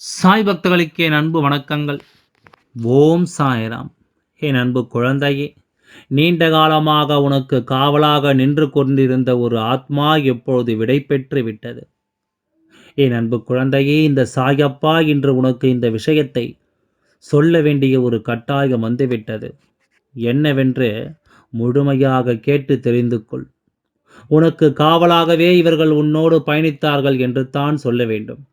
சாய் பக்தர்களுக்கு என் அன்பு வணக்கங்கள். ஓம் சாய்ராம். என் அன்பு குழந்தையே நீண்ட காலமாக உனக்கு காவலாக நின்று கொண்டிருந்த ஒரு ஆத்மா எப்பொழுது விடை பெற்று விட்டது? என் அன்பு குழந்தையே இந்த சாயப்பா இன்று உனக்கு இந்த விஷயத்தை சொல்ல வேண்டிய ஒரு கட்டாயம் வந்துவிட்டது. என்னவென்று முழுமையாக கேட்டு தெரிந்து கொள். உனக்கு காவலாகவே இவர்கள் உன்னோடு பயணித்தார்கள் என்று தான் சொல்ல வேண்டும்.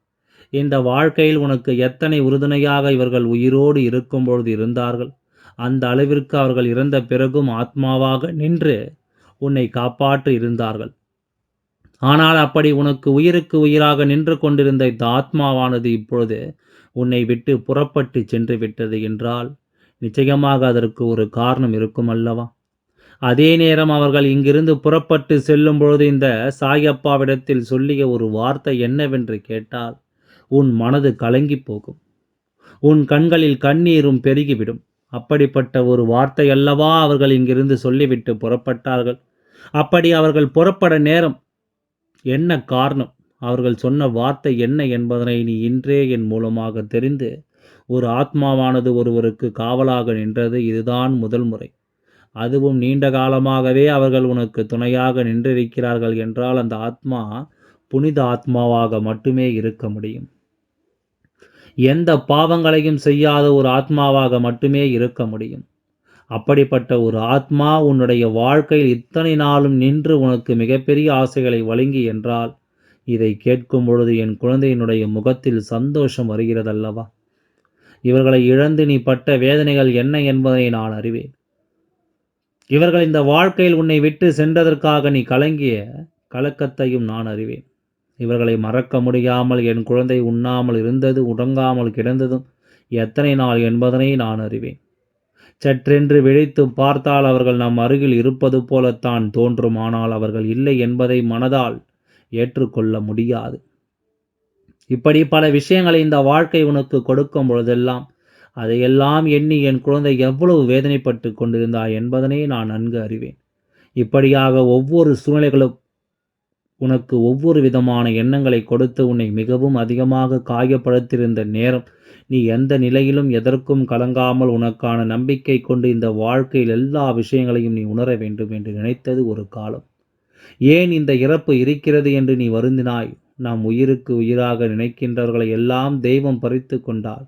இந்த வாழ்க்கையில் உனக்கு எத்தனை உறுதுணையாக இவர்கள் உயிரோடு இருக்கும் பொழுது இருந்தார்கள்? அந்த அளவிற்கு அவர்கள் இறந்த பிறகும் ஆத்மாவாக நின்று உன்னை காப்பாற்றி இருந்தார்கள். ஆனால் அப்படி உனக்கு உயிருக்கு உயிராக நின்று கொண்டிருந்த இந்த ஆத்மாவானது இப்பொழுது உன்னை விட்டு புறப்பட்டு சென்று விட்டது என்றால் நிச்சயமாக அதற்கு ஒரு காரணம் இருக்கும் அல்லவா அதே நேரம் அவர்கள் இங்கிருந்து புறப்பட்டு செல்லும் பொழுது இந்த சாயப்பாவிடத்தில் சொல்லிய ஒரு வார்த்தை என்னவென்று கேட்டால் உன் மனது கலங்கி போகும். உன் கண்களில் கண்ணீரும் பெருகிவிடும். அப்படிப்பட்ட ஒரு வார்த்தை அல்லவா அவர்கள் இங்கிருந்து சொல்லிவிட்டு புறப்பட்டார்கள்? அப்படி அவர்கள் புறப்பட நேரம் என்ன காரணம்? அவர்கள் சொன்ன வார்த்தை என்ன என்பதனை நீ இன்றே என் மூலமாக தெரிந்து ஒரு ஆத்மாவானது ஒருவருக்கு காவலாக நின்றது இதுதான் முதல் முறை. அதுவும் நீண்ட காலமாகவே அவர்கள் உனக்கு துணையாக நின்றிருக்கிறார்கள் என்றால் அந்த ஆத்மா புனித ஆத்மாவாக மட்டுமே இருக்க முடியும். எந்த பாவங்களையும் செய்யாத ஒரு ஆத்மாவாக மட்டுமே இருக்க முடியும். அப்படிப்பட்ட ஒரு ஆத்மா உன்னுடைய வாழ்க்கையில் இத்தனை நாளும் நின்று உனக்கு மிகப்பெரிய ஆசைகளை வழங்கி என்றால் இதை கேட்கும் பொழுது என் குழந்தையினுடைய முகத்தில் சந்தோஷம் வருகிறதல்லவா? இவர்களை இழந்து நீ பட்ட வேதனைகள் என்ன என்பதை நான் அறிவேன். இவர்கள் இந்த வாழ்க்கையில் உன்னை விட்டு சென்றதற்காக நீ கலங்கிய கலக்கத்தையும் நான் அறிவேன். இவர்களை மறக்க முடியாமல் என் குழந்தை உண்ணாமல் இருந்தது உடங்காமல் கிடந்ததும் எத்தனை நாள் என்பதனை நான் அறிவேன். சற்றென்று விழித்து பார்த்தால் அவர்கள் நம் அருகில் இருப்பது போலத்தான் தோன்றும் ஆனால் அவர்கள் இல்லை என்பதை மனதால் ஏற்றுக்கொள்ள முடியாது. இப்படி பல விஷயங்களை இந்த வாழ்க்கை உனக்கு கொடுக்கும் பொழுதெல்லாம் அதையெல்லாம் எண்ணி என் குழந்தை எவ்வளவு வேதனைப்பட்டு கொண்டிருந்தாய் என்பதனை நான் நன்கு அறிவேன். இப்படியாக ஒவ்வொரு சூழ்நிலைகளும் உனக்கு ஒவ்வொரு விதமான எண்ணங்களை கொடுத்து உன்னை மிகவும் அதிகமாக காயப்படுத்தியிருந்த நேரம் நீ எந்த நிலையிலும் எதற்கும் கலங்காமல் உனக்கான நம்பிக்கை கொண்டு இந்த வாழ்க்கையில் எல்லா விஷயங்களையும் நீ உணர வேண்டும் என்று நினைத்தது ஒரு காலம். ஏன் இந்த இறப்பு இருக்கிறது என்று நீ வருந்தினாய்? நாம் உயிருக்கு உயிராக நினைக்கின்றவர்களை எல்லாம் தெய்வம் பறித்து கொண்டால்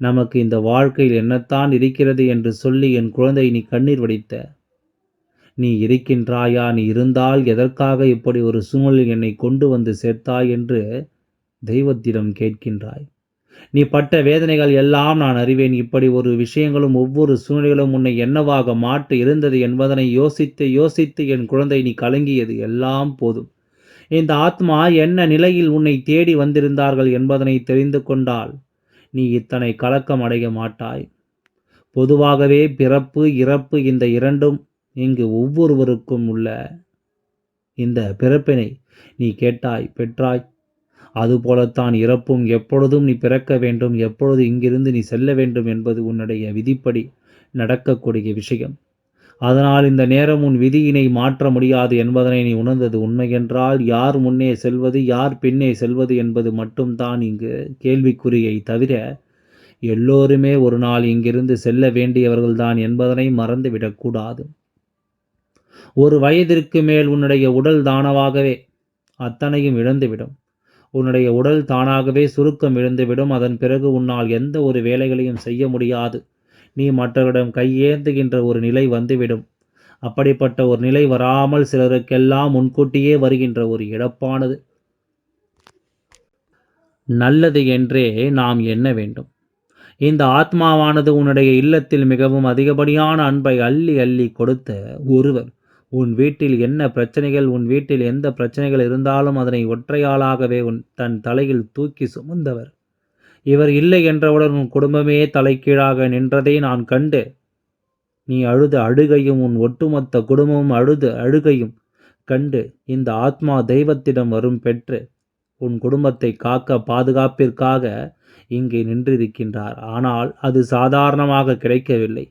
நமக்கு இந்த வாழ்க்கையில் என்னத்தான் இருக்கிறது என்று சொல்லி என் குழந்தை நீ கண்ணீர் வடித்த. நீ இருக்கின்றாயா? நீ இருந்தால் எதற்காக இப்படி ஒரு சூழ்நிலை என்னை கொண்டு வந்து சேர்த்தாய் என்று தெய்வத்திடம் கேட்கின்றாய். நீ பட்ட வேதனைகள் எல்லாம் நான் அறிவேன். இப்படி ஒரு விஷயங்களும் ஒவ்வொரு சூழ்நிலைகளும் உன்னை என்னவாக மாற்றி இருந்தது என்பதனை யோசித்து யோசித்து என் குழந்தை நீ கலங்கியது. எல்லாம் போதும். இந்த ஆத்மா என்ன நிலையில் உன்னை தேடி வந்திருந்தார்கள் என்பதனை தெரிந்து கொண்டால் நீ இத்தனை கலக்கம் அடைய மாட்டாய். பொதுவாகவே பிறப்பு இறப்பு இந்த இரண்டும் இங்கு ஒவ்வொருவருக்கும் உள்ள இந்த பிறப்பினை நீ கேட்டாய் பெற்றாய். அதுபோலத்தான் இறப்பும் எப்பொழுதும் நீ பிறக்க வேண்டும் எப்பொழுது இங்கிருந்து நீ செல்ல வேண்டும் என்பது உன்னுடைய விதிப்படி நடக்கக்கூடிய விஷயம். அதனால் இந்த நேரம் உன் விதியினை மாற்ற முடியாது என்பதனை நீ உணர்ந்தது உண்மையென்றால் யார் முன்னே செல்வது யார் பின்னே செல்வது என்பது மட்டும்தான் இங்கு கேள்விக்குறியை தவிர எல்லோருமே ஒரு நாள் இங்கிருந்து செல்ல வேண்டியவர்கள்தான் என்பதனை மறந்துவிடக்கூடாது. ஒரு வயதிற்கு மேல் உன்னுடைய உடல் தானவாகவே அத்தனையும் இழந்துவிடும். உன்னுடைய உடல் தானாகவே சுருக்கம் இழந்துவிடும். அதன் பிறகு உன்னால் எந்த ஒரு வேலைகளையும் செய்ய முடியாது. நீ மற்றவரிடம் கையேந்துகின்ற ஒரு நிலை வந்துவிடும். அப்படிப்பட்ட ஒரு நிலை வராமல் சிலருக்கெல்லாம் முன்கூட்டியே வருகின்ற ஒரு இழப்பானது. நல்லது என்றே நாம் எண்ண வேண்டும். இந்த ஆத்மாவானது உன்னுடைய இல்லத்தில் மிகவும் அதிகப்படியான அன்பை அள்ளி அள்ளி கொடுத்த ஒருவர் உன் வீட்டில் என்ன பிரச்சனைகள் உன் வீட்டில் எந்த பிரச்சனைகள் இருந்தாலும் அதனை ஒற்றையாளாகவே உன் தன் தலையில் தூக்கி சுமந்தவர். இவர் இல்லை என்றவுடன் உன் குடும்பமே தலைக்கீழாக நின்றதை நான் கண்டு நீ அழுத அழுகையும் உன் ஒட்டுமொத்த குடும்பமும் அழுது அழுகையும் கண்டு இந்த ஆத்மா தெய்வத்திடம் வரும் பெற்று உன் குடும்பத்தை காக்க பாதுகாப்பிற்காக இங்கே நின்றிருக்கின்றார். ஆனால் அது சாதாரணமாக கிடைக்கவில்லை.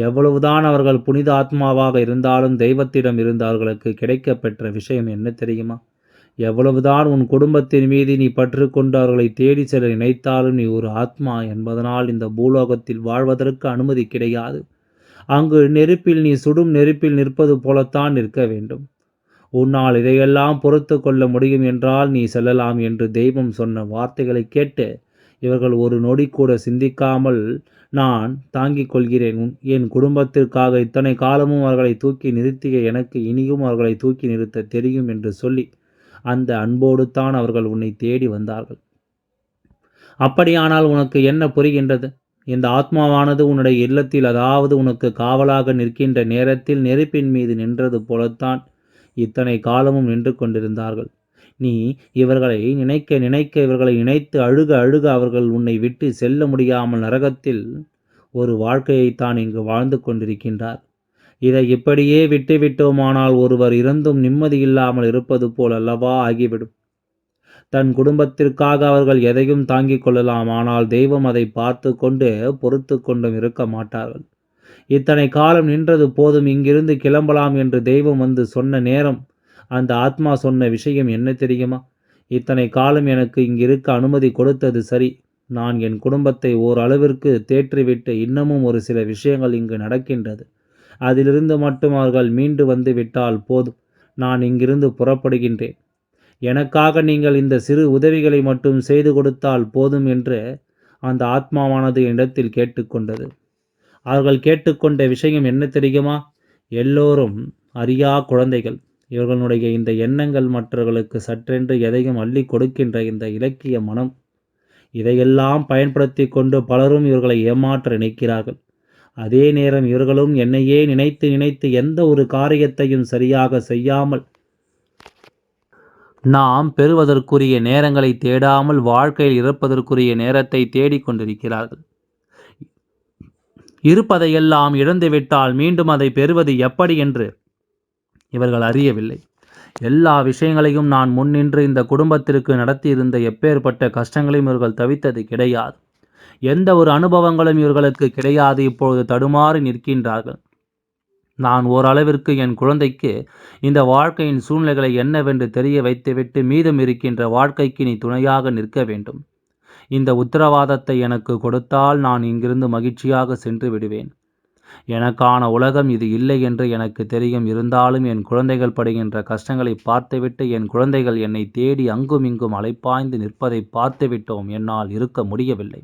எவ்வளவுதான் அவர்கள் புனித ஆத்மாவாக இருந்தாலும் தெய்வத்திடம் இருந்து அவர்களுக்கு கிடைக்க பெற்ற விஷயம் என்ன தெரியுமா? எவ்வளவுதான் உன் குடும்பத்தின் மீது நீ பற்றுக்கொண்டு அவர்களை தேடி செல்ல நினைத்தாலும் நீ ஒரு ஆத்மா என்பதனால் இந்த பூலோகத்தில் வாழ்வதற்கு அனுமதி கிடையாது. அங்கு நெருப்பில் நீ சுடும் நெருப்பில் நிற்பது போலத்தான் நிற்க வேண்டும். உன்னால் இதையெல்லாம் பொறுத்து கொள்ள முடியும் என்றால் நீ செல்லலாம் என்று தெய்வம் சொன்ன வார்த்தைகளை கேட்டு இவர்கள் ஒரு நொடி கூட சிந்திக்காமல் நான் தாங்கிக் கொள்கிறேன். உன்- என் குடும்பத்திற்காக இத்தனை காலமும் அவர்களை தூக்கி நிறுத்திய எனக்கு இனியும் அவர்களை தூக்கி நிறுத்த தெரியும் என்று சொல்லி அந்த அன்போடு தான் அவர்கள் உன்னை தேடி வந்தார்கள். அப்படியானால் உனக்கு என்ன புரிகின்றது? இந்த ஆத்மாவானது உன்னுடைய இல்லத்தில் அதாவது உனக்கு காவலாக நிற்கின்ற நேரத்தில் நெருப்பின் மீது நின்றது போலத்தான் இத்தனை காலமும் நின்று கொண்டிருந்தார்கள். நீ இவர்களை நினைக்க நினைக்க இவர்களை நினைத்து அழுக அழுக அவர்கள் உன்னை விட்டு செல்ல முடியாமல் நரகத்தில் ஒரு வாழ்க்கையைத்தான் இங்கு வாழ்ந்து கொண்டிருக்கின்றார். இதை இப்படியே விட்டுவிட்டோமானால் ஒருவர் இறந்தும் நிம்மதி இல்லாமல் இருப்பது போல் அல்லவா ஆகிவிடும். தன் குடும்பத்திற்காக அவர்கள் எதையும் தாங்கிக் கொள்ளலாம் ஆனால் தெய்வம் அதை பார்த்து கொண்டு பொறுத்து கொண்டும் இருக்க மாட்டார்கள். இத்தனை காலம் நின்றது போதும் இங்கிருந்து கிளம்பலாம் என்று தெய்வம் வந்து சொன்ன நேரம் அந்த ஆத்மா சொன்ன விஷயம் என்ன தெரியுமா? இத்தனை காலம் எனக்கு இங்கிருக்க அனுமதி கொடுத்தது சரி. நான் என் குடும்பத்தை ஓரளவிற்கு தேற்றிவிட்டு இன்னமும் ஒரு சில விஷயங்கள் இங்கு நடக்கின்றது. அதிலிருந்து மட்டும் அவர்கள் மீண்டு வந்து விட்டால் போதும். நான் இங்கிருந்து புறப்படுகின்றேன். எனக்காக நீங்கள் இந்த சிறு உதவிகளை மட்டும் செய்து கொடுத்தால் போதும் என்று அந்த ஆத்மாவானது என்னிடத்தில் கேட்டுக்கொண்டது. அவர்கள் கேட்டுக்கொண்ட விஷயம் என்ன தெரியுமா? எல்லோரும் அறியா குழந்தைகள். இவர்களுடைய இந்த எண்ணங்கள் மற்றவர்களுக்கு சற்றென்று எதையும் அள்ளி கொடுக்கின்ற இந்த இலக்கிய மனம். இதையெல்லாம் பயன்படுத்தி கொண்டு பலரும் இவர்களை ஏமாற்ற நினைக்கிறார்கள். அதே நேரம் இவர்களும் என்னையே நினைத்து நினைத்து எந்த ஒரு காரியத்தையும் சரியாக செய்யாமல் நாம் பெறுவதற்குரிய நேரங்களை தேடாமல் வாழ்க்கையில் இருப்பதற்குரிய நேரத்தை தேடிக் கொண்டிருக்கிறார்கள். இருப்பதையெல்லாம் இழந்துவிட்டால் மீண்டும் அதை பெறுவது எப்படி என்று இவர்கள் அறியவில்லை. எல்லா விஷயங்களையும் நான் முன்னின்று இந்த குடும்பத்திற்கு நடத்தியிருந்த எப்பேற்பட்ட கஷ்டங்களையும் இவர்கள் தவித்தது கிடையாது. எந்த ஒரு அனுபவங்களும் இவர்களுக்கு கிடையாது. இப்பொழுது தடுமாறி நிற்கின்றார்கள். நான் ஓரளவிற்கு என் குழந்தைக்கு இந்த வாழ்க்கையின் சூழ்நிலைகளை என்னவென்று தெரிய வைத்துவிட்டு மீதம் இருக்கின்ற வாழ்க்கைக்கு நீ துணையாக நிற்க வேண்டும். இந்த உத்தரவாதத்தை எனக்கு கொடுத்தால் நான் இங்கிருந்து மகிழ்ச்சியாக சென்று விடுவேன். எனக்கான உலகம் இது இல்லை என்று எனக்கு தெரியும். இருந்தாலும் என் குழந்தைகள் படுகின்ற கஷ்டங்களை பார்த்துவிட்டு என் குழந்தைகள் என்னை தேடி அங்கும் இங்கும் அலைப்பாய்ந்து நிற்பதை பார்த்துவிட்டோம். என்னால் இருக்க முடியவில்லை.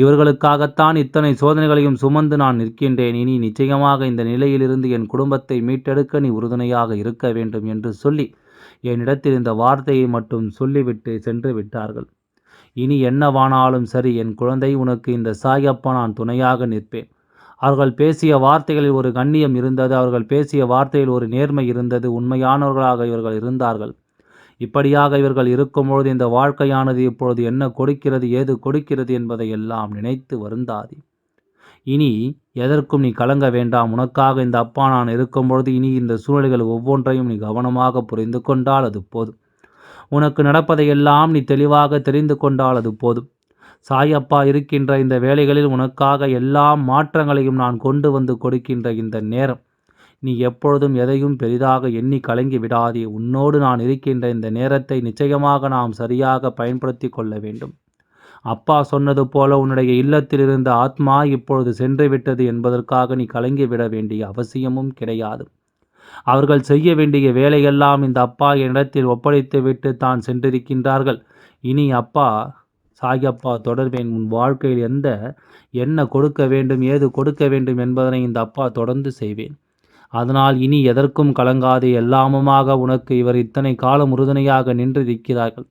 இவர்களுக்காகத்தான் இத்தனை சோதனைகளையும் சுமந்து நான் நிற்கின்றேன். இனி நிச்சயமாக இந்த நிலையிலிருந்து என் குடும்பத்தை மீட்டெடுக்க நீ உறுதுணையாக இருக்க வேண்டும் என்று சொல்லி என்னிடத்தில் இந்த வார்த்தையை மட்டும் சொல்லிவிட்டு சென்று விட்டார்கள். இனி என்னவானாலும் சரி என் குழந்தை உனக்கு இந்த சாயப்பா நான் துணையாக நிற்பேன். அவர்கள் பேசிய வார்த்தைகளில் ஒரு கண்ணியம் இருந்தது அவர்கள் பேசிய வார்த்தையில் ஒரு நேர்மை இருந்தது உண்மையானவர்களாக இவர்கள் இருந்தார்கள். இப்படியாக இவர்கள் இருக்கும்பொழுது இந்த வாழ்க்கையானது இப்பொழுது என்ன கொடுக்கிறது ஏது கொடுக்கிறது என்பதை எல்லாம் நினைத்து வருந்தாதே. இனி எதற்கும் நீ கலங்க வேண்டாம் உனக்காக இந்த அப்பா நான் இருக்கும்பொழுது இனி இந்த சூழ்நிலைகள் ஒவ்வொன்றையும் நீ கவனமாக புரிந்து கொண்டால் அது போதும். உனக்கு நடப்பதையெல்லாம் நீ தெளிவாக தெரிந்து கொண்டால் அது போதும். சாயப்பா இருக்கின்ற இந்த வேலைகளில் உனக்காக எல்லா மாற்றங்களையும் நான் கொண்டு வந்து கொடுக்கின்ற இந்த நேரம். நீ எப்பொழுதும் எதையும் பெரிதாக எண்ணி கலங்கி விடாதே. உன்னோடு நான் இருக்கின்ற இந்த நேரத்தை நிச்சயமாக நாம் சரியாக பயன்படுத்தி கொள்ள வேண்டும். அப்பா சொன்னது போல உன்னுடைய இல்லத்தில் இருந்த ஆத்மா இப்பொழுது சென்று விட்டது என்பதற்காக நீ கலங்கி விட வேண்டிய அவசியமும் கிடையாது. அவர்கள் செய்ய வேண்டிய வேலையெல்லாம் இந்த அப்பா என்னிடத்தில் ஒப்படைத்து விட்டு தான் சென்றிருக்கின்றார்கள். இனி அப்பா சாகியப்பா தொடர்வேன் உன் வாழ்க்கையில் எந்த என்ன கொடுக்க வேண்டும் ஏது கொடுக்க வேண்டும் என்பதனை இந்த அப்பா தொடர்ந்து செய்வேன். அதனால் இனி எதற்கும் கலங்காது எல்லாமுமாக உனக்கு இவர் இத்தனை காலம் உறுதுணையாக நின்றிருக்கிறார்கள்.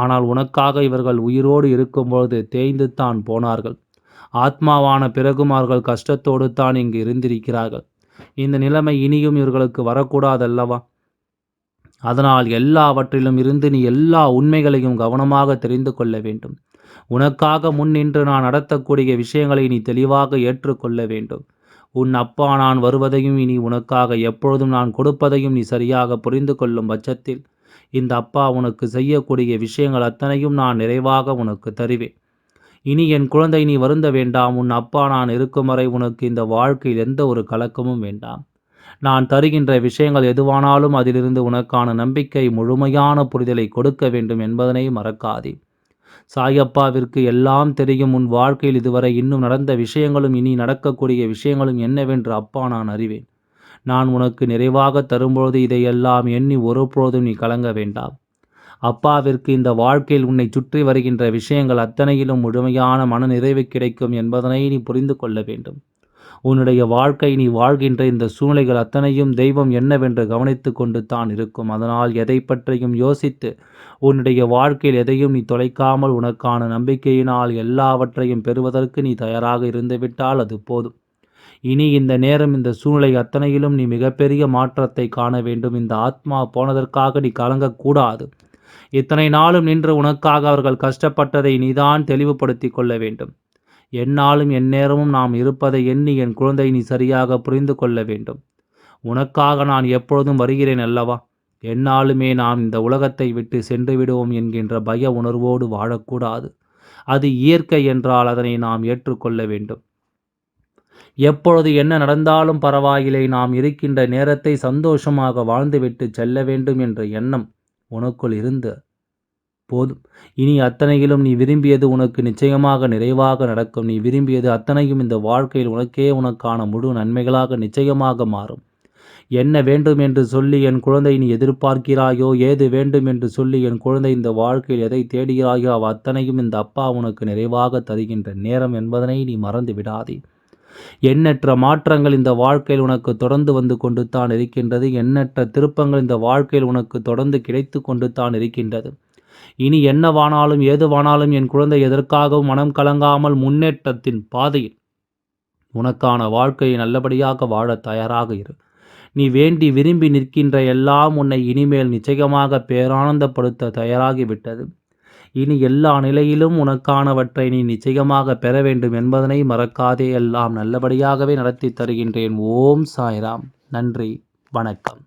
ஆனால் உனக்காக இவர்கள் உயிரோடு இருக்கும்பொழுது தேய்ந்து தான் போனார்கள். ஆத்மாவான பிறகுமார்கள் கஷ்டத்தோடு தான் இங்கு இருந்திருக்கிறார்கள். இந்த நிலைமை இனியும் இவர்களுக்கு வரக்கூடாதல்லவா? அதனால் எல்லாவற்றிலும் இருந்து நீ எல்லா உண்மைகளையும் கவனமாக தெரிந்து கொள்ள வேண்டும். உனக்காக முன் நின்று நான் நடத்தக்கூடிய விஷயங்களை நீ தெளிவாக ஏற்றுக்கொள்ள வேண்டும். உன் அப்பா நான் வருவதையும் இனி உனக்காக எப்பொழுதும் நான் கொடுப்பதையும் நீ சரியாக புரிந்து கொள்ளும் பட்சத்தில் இந்த அப்பா உனக்கு செய்யக்கூடிய விஷயங்கள் அத்தனையும் நான் நிறைவாக உனக்கு தருவேன். இனி என் குழந்தை நீ வருந்த வேண்டாம். உன் அப்பா நான் இருக்கும் வரை உனக்கு இந்த வாழ்க்கையில் எந்த ஒரு கலக்கமும் வேண்டாம். நான் தருகின்ற விஷயங்கள் எதுவானாலும் அதிலிருந்து உனக்கான நம்பிக்கை முழுமையான புரிதலை கொடுக்க வேண்டும் என்பதனை மறக்காதே. சாயப்பாவிற்கு எல்லாம் தெரியும் உன் வாழ்க்கையில் இதுவரை இன்னும் நடந்த விஷயங்களும் இனி நடக்கக்கூடிய விஷயங்களும் என்னவென்று அப்பா நான் அறிவேன். நான் உனக்கு நிறைவாக தரும்பொழுது இதையெல்லாம் எண்ணி ஒருபொழுதும் நீ கலங்க வேண்டாம். அப்பாவிற்கு இந்த வாழ்க்கையில் உன்னை சுற்றி வருகின்ற விஷயங்கள் அத்தனையிலும் முழுமையான மன நிறைவு கிடைக்கும் என்பதனை நீ புரிந்து கொள்ள வேண்டும். உன்னுடைய வாழ்க்கை நீ வாழ்கின்ற இந்த சூழ்நிலைகள் அத்தனையும் தெய்வம் என்னவென்று கவனித்து கொண்டு தான் இருக்கும். அதனால் எதை பற்றியும் யோசித்து உன்னுடைய வாழ்க்கையில் எதையும் நீ தொலைக்காமல் உனக்கான நம்பிக்கையினால் எல்லாவற்றையும் பெறுவதற்கு நீ தயாராக இருந்துவிட்டால் அது போதும். இனி இந்த நேரம் இந்த சூழ்நிலை அத்தனையிலும் நீ மிகப்பெரிய மாற்றத்தை காண வேண்டும். இந்த ஆத்மா போனதற்காக நீ கலங்கக்கூடாது. இத்தனை நாளும் நின்று உனக்காக அவர்கள் கஷ்டப்பட்டதை நீதான் தெளிவுபடுத்தி கொள்ள வேண்டும். என்னாலும் எந்நேரமும் நாம் இருப்பதை எண்ணி என் குழந்தை நீ சரியாக புரிந்து கொள்ள வேண்டும். உனக்காக நான் எப்பொழுதும் வருகிறேன் அல்லவா? என்னாலுமே நாம் இந்த உலகத்தை விட்டு சென்று விடுவோம் என்கின்ற பய உணர்வோடு வாழக்கூடாது. அது இயற்கை என்றால் அதனை நாம் ஏற்றுக்கொள்ள வேண்டும். எப்பொழுது என்ன நடந்தாலும் பரவாயில்லை நாம் இருக்கின்ற நேரத்தை சந்தோஷமாக வாழ்ந்துவிட்டு செல்ல வேண்டும் என்ற எண்ணம் உனக்குள் இருந்து போதும். இனி அத்தனையிலும் நீ விரும்பியது உனக்கு நிச்சயமாக நிறைவாக நடக்கும். நீ விரும்பியது அத்தனையும் இந்த வாழ்க்கையில் உனக்கே உனக்கான முழு நன்மைகளாக நிச்சயமாக மாறும். என்ன வேண்டும் என்று சொல்லி என் குழந்தை நீ எதிர்பார்க்கிறாயோ? ஏது வேண்டும் என்று சொல்லி என் குழந்தை இந்த வாழ்க்கையில் எதை தேடுகிறாயோ? அவ அத்தனையும் இந்த அப்பா உனக்கு நிறைவாக தருகின்ற நேரம் என்பதனை நீ மறந்து விடாதே. எண்ணற்ற மாற்றங்கள் இந்த வாழ்க்கையில் உனக்கு தொடர்ந்து வந்து கொண்டு தான் இருக்கின்றது. எண்ணற்ற திருப்பங்கள் இந்த வாழ்க்கையில் உனக்கு தொடர்ந்து கிடைத்து கொண்டு தான் இருக்கின்றது. இனி என்னவானாலும் ஏதுவானாலும் என் குழந்தை எதற்காகவும் மனம் கலங்காமல் முன்னேற்றத்தின் பாதையில் உனக்கான வாழ்க்கையை நல்லபடியாக வாழ தயாராக இரு. நீ வேண்டி விரும்பி நிற்கின்ற எல்லாம் உன்னை இனிமேல் நிச்சயமாக பேரானந்தப்படுத்த தயாராகிவிட்டது. இனி எல்லா நிலையிலும் உனக்கானவற்றை நீ நிச்சயமாக பெற வேண்டும் என்பதனை மறக்காதே. எல்லாம் நல்லபடியாகவே நடத்தி தருகின்றேன். ஓம் சாய்ராம். நன்றி. வணக்கம்.